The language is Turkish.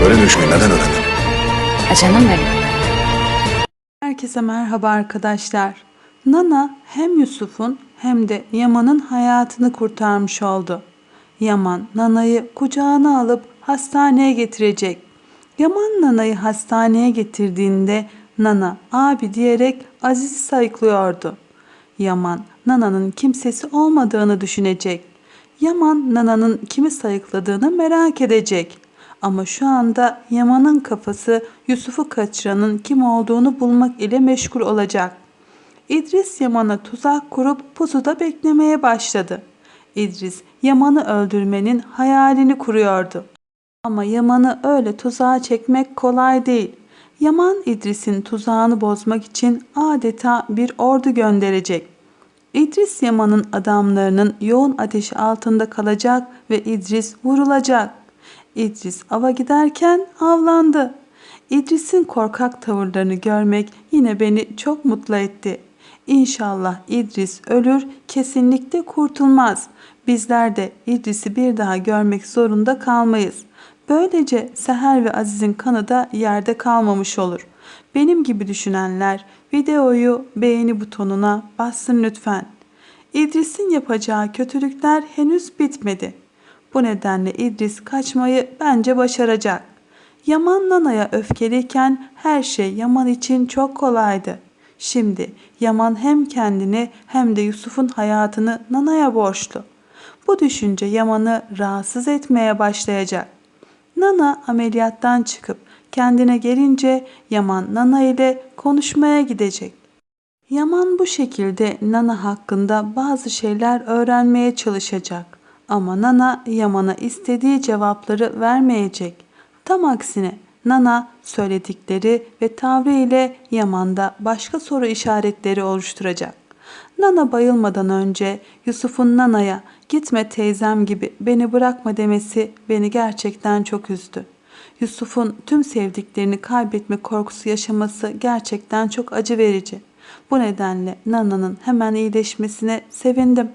Böyle düşmeyi neden öğrendin? Ha canım benim. Herkese merhaba arkadaşlar. Nana hem Yusuf'un hem de Yaman'ın hayatını kurtarmış oldu. Yaman Nana'yı kucağına alıp hastaneye getirecek. Yaman Nana'yı hastaneye getirdiğinde Nana abi diyerek Aziz'i sayıklıyordu. Yaman Nana'nın kimsesi olmadığını düşünecek. Yaman Nana'nın kimi sayıkladığını merak edecek. Ama şu anda Yaman'ın kafası Yusuf'u kaçıranın kim olduğunu bulmak ile meşgul olacak. İdris Yaman'a tuzak kurup pusuda beklemeye başladı. İdris Yaman'ı öldürmenin hayalini kuruyordu. Ama Yaman'ı öyle tuzağa çekmek kolay değil. Yaman İdris'in tuzağını bozmak için adeta bir ordu gönderecek. İdris Yaman'ın adamlarının yoğun ateşi altında kalacak ve İdris vurulacak. İdris ava giderken avlandı. İdris'in korkak tavırlarını görmek yine beni çok mutlu etti. İnşallah İdris ölür, kesinlikle kurtulmaz. Bizler de İdris'i bir daha görmek zorunda kalmayız. Böylece Seher ve Aziz'in kanı da yerde kalmamış olur. Benim gibi düşünenler videoyu beğeni butonuna bassın lütfen. İdris'in yapacağı kötülükler henüz bitmedi. Bu nedenle İdris kaçmayı bence başaracak. Yaman Nana'ya öfkeliyken her şey Yaman için çok kolaydı. Şimdi Yaman hem kendini hem de Yusuf'un hayatını Nana'ya borçlu. Bu düşünce Yaman'ı rahatsız etmeye başlayacak. Nana ameliyattan çıkıp kendine gelince Yaman Nana ile konuşmaya gidecek. Yaman bu şekilde Nana hakkında bazı şeyler öğrenmeye çalışacak. Ama Nana Yaman'a istediği cevapları vermeyecek. Tam aksine Nana söyledikleri ve tavrı ile Yaman'da başka soru işaretleri oluşturacak. Nana bayılmadan önce Yusuf'un Nana'ya gitme teyzem gibi beni bırakma demesi beni gerçekten çok üzdü. Yusuf'un tüm sevdiklerini kaybetme korkusu yaşaması gerçekten çok acı verici. Bu nedenle Nana'nın hemen iyileşmesine sevindim.